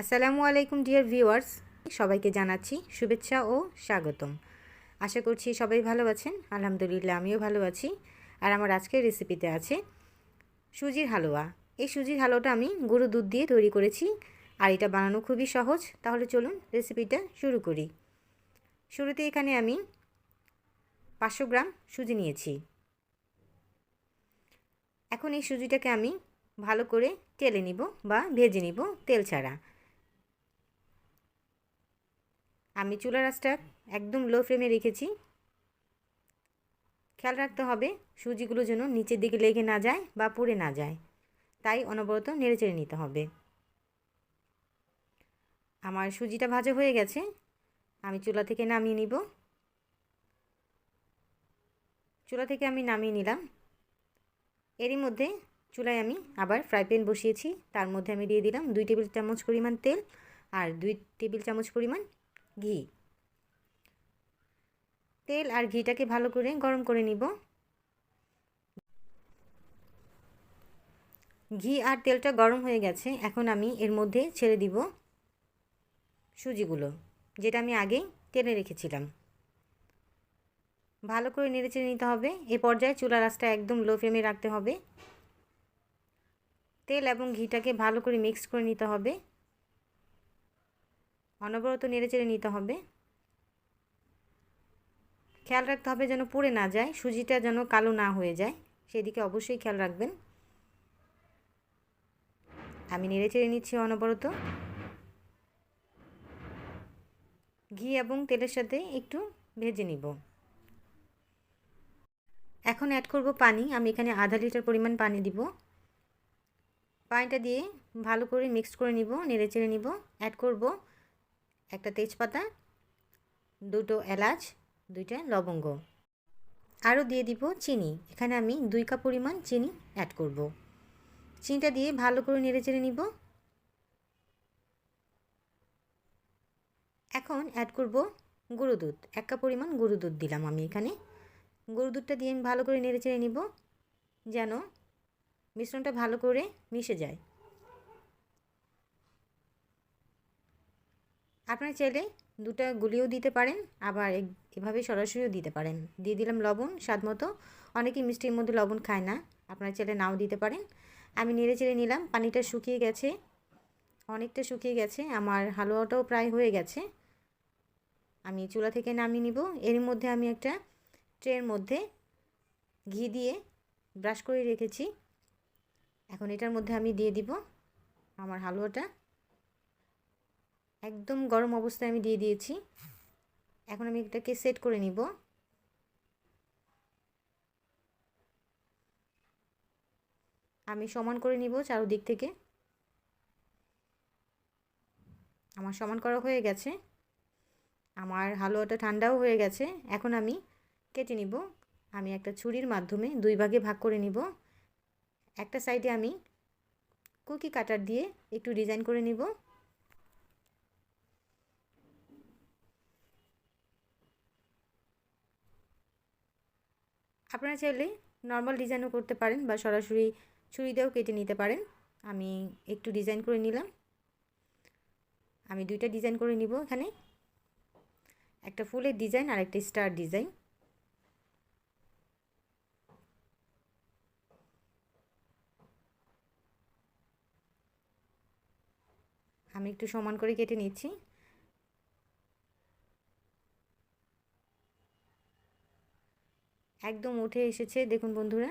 আসসালামু আলাইকুম, dear viewers. সবাইকে জানাচ্ছি শুভেচ্ছা ও স্বাগতম। আশা করছি সবাই ভালো আছেন। আলহামদুলিল্লাহ, আমিও ভালো আছি। আর আমার আজকের রেসিপিতে আছে সুজির হালুয়া। এই সুজির হালুয়াটা আমি গুঁড়ো দুধ দিয়ে তৈরি করেছি আর এটা বানানো খুবই সহজ। তাহলে চলুন রেসিপিটা শুরু করি। শুরুতে এখানে আমি পাঁচশো গ্রাম সুজি নিয়েছি। এখন এই সুজিটাকে আমি ভালো করে তেলে নিব বা ভেজে নিব তেল ছাড়া। আমি চুলা রাসটা একদম লো ফ্লেমে রেখেছি। খেয়াল রাখতে হবে সুজিগুলো যেন নিচের দিকে লেগে না যায় বা পুড়ে না যায়। তাই অনবরত নেড়েচেড়ে নিতে হবে। আমার সুজিটা ভাজা হয়ে গেছে। আমি চুলা থেকে নামিয়ে নিব। চুলা থেকে আমি নামিয়ে নিলাম। এরই মধ্যে চুলায় আমি আবার ফ্রাই প্যান বসিয়েছি। তার মধ্যে আমি দিয়ে দিলাম দুই টেবিল চামচ পরিমাণ তেল আর দুই টেবিল চামচ পরিমাণ ঘি। তেল আর ঘিটাকে ভালো করে গরম করে নিব। ঘি আর তেলটা গরম হয়ে গেছে, এখন আমি এর মধ্যে ছেড়ে দিব সুজিগুলো, যেটা আমি আগেই টেনে রেখেছিলাম। ভালো করে নেড়েচেড়ে নিতে হবে, এ পর্যায়ে চুলা রাসটা একদম লো ফ্লেমে রাখতে হবে। তেল এবং ঘিটাকে ভালো করে মিক্স করে নিতে হবে। অনবরত নেড়েচেড়ে নিতে হবে। খেয়াল রাখতে হবে যেন পুড়ে না যায়, সুজিটা যেন কালো না হয়ে যায়। সেদিকে অবশ্যই খেয়াল রাখবেন। আমি নেড়েচেড়ে নিচ্ছি অনবরত। ঘি এবং তেলের সাথে একটু ভেজে নিব। এখন অ্যাড করব পানি। আমি এখানে আধা লিটার পরিমাণ পানি দিব। পানিটা দিয়ে ভালো করে মিক্সড করে নিব নেড়েচেড়ে নিব। অ্যাড করব। একটা তেজপাতা, দুটো এলাচ, দুইটা লবঙ্গ। আরও দিয়ে দিব চিনি। এখানে আমি দুই কাপ পরিমাণ চিনি অ্যাড করব। চিনিটা দিয়ে ভালো করে নেড়েচেড়ে নিব। এখন অ্যাড করব গুঁড়ো দুধ। এক কাপ পরিমাণ গুঁড়ো দুধ দিলাম আমি এখানে। গরু দুধটা দিয়ে আমি ভালো করে নেড়ে চেড়ে নিব, যেন মিশ্রণটা ভালো করে মিশে যায়। আপনারা চাইলে দুটা গুলিও দিতে পারেন, আবার এভাবে সরাসরিও দিতে পারেন। দিয়ে দিলাম লবণ, স্বাদ মতো। অনেকেই মিষ্টির মধ্যে লবণ খায় না, আপনারা চাইলে নাও দিতে পারেন। আমি নেড়ে চেড়ে নিলাম, পানিটা শুকিয়ে গেছে। অনেকটা শুকিয়ে গেছে, আমার হালুয়াটাও প্রায় হয়ে গেছে। আমি চুলা থেকে নামিয়ে নিব। এর মধ্যে আমি একটা ট্রের মধ্যে ঘি দিয়ে ব্রাশ করে রেখেছি। এখন এটার মধ্যে আমি দিয়ে দিব আমার হালুয়াটা। একদম গরম অবস্থায় আমি দিয়ে দিয়েছি। এখন আমি এটাকে সেট করে নিব। আমি সমান করে নিব চারোদিক থেকে। আমার সমান করা হয়ে গেছে। আমার হালুয়াটা ঠান্ডাও হয়ে গেছে। এখন আমি কেটে নিব। আমি একটা ছুরির মাধ্যমে দুই ভাগে ভাগ করে নিব। একটা সাইডে আমি কুকি কাটার দিয়ে একটু ডিজাইন করে নিব। আপনারা চাইলে নর্মাল ডিজাইনও করতে পারেন বা সরাসরি ছুরি দিয়েও কেটে নিতে পারেন। আমি একটু ডিজাইন করে নিলাম। আমি দুইটা ডিজাইন করে নিব এখানে। একটা ফুলের ডিজাইন আর একটা স্টার ডিজাইন আমি একটু সমান করে কেটে নিচ্ছি। একদম উঠে এসেছে। দেখুন বন্ধুরা,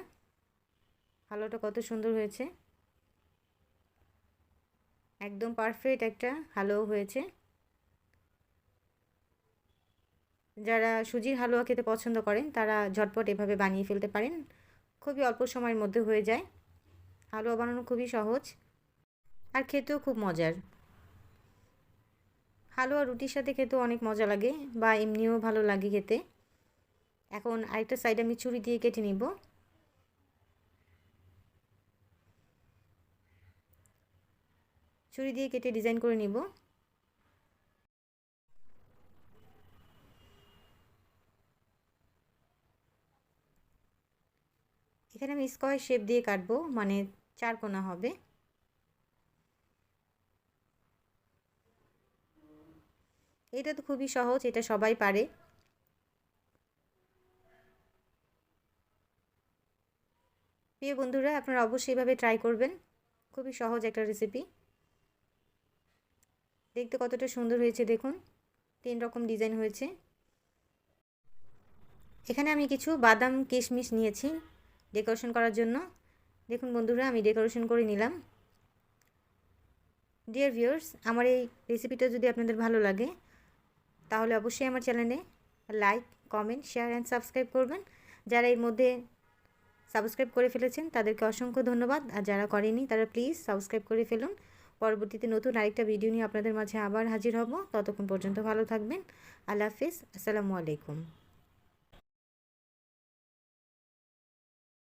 হালুয়াটা কত সুন্দর হয়েছে। একদম পারফেক্ট একটা হালুয়া হয়েছে। যারা সুজির হালুয়া খেতে পছন্দ করেন, তারা ঝটপট এভাবে বানিয়ে ফেলতে পারেন। খুবই অল্প সময়ের মধ্যে হয়ে যায়। হালুয়া বানানো খুবই সহজ আর খেতেও খুব মজার। হালুয়া রুটির সাথে খেতেও অনেক মজা লাগে বা এমনিও ভালো লাগে খেতে। এখন আরেকটা সাইড আমি ছুরি দিয়ে কেটে নিব। ছুরি দিয়ে কেটে ডিজাইন করে নিব। এখানে আমি স্কোয়ার শেপ দিয়ে কাটবো মানে চার কোনা হবে। এটা তো খুবই সহজ, এটা সবাই পারে। প্রিয় বন্ধুরা, আপনারা অবশ্যই এভাবে ট্রাই করবেন। খুবই সহজ একটা রেসিপি দেখতে কতটা সুন্দর হয়েছে, দেখুন। তিন রকম ডিজাইন হয়েছে। এখানে আমি কিছু বাদাম, কিশমিশ নিয়েছি ডেকোরেশন করার জন্য। দেখুন বন্ধুরা, আমি ডেকোরেশন করে নিলাম। ডিয়ার ভিউয়ার্স আমার এই রেসিপিটা যদি আপনাদের ভালো লাগে, তাহলে অবশ্যই আমার চ্যানেলে like comment share and subscribe করবেন। যারা এর মধ্যে সাবস্ক্রাইব করে ফেলেছেন, তাদেরকে অসংখ্য ধন্যবাদ। আর যারা করেনি তারা প্লিজ সাবস্ক্রাইব করে ফেলুন। পরবর্তীতে নতুন আরেকটা ভিডিও নিয়ে আপনাদের মাঝে আবার হাজির হব। ততক্ষণ পর্যন্ত ভালো থাকবেন। আল্লাহ হাফিজ। আসসালামু আলাইকুম।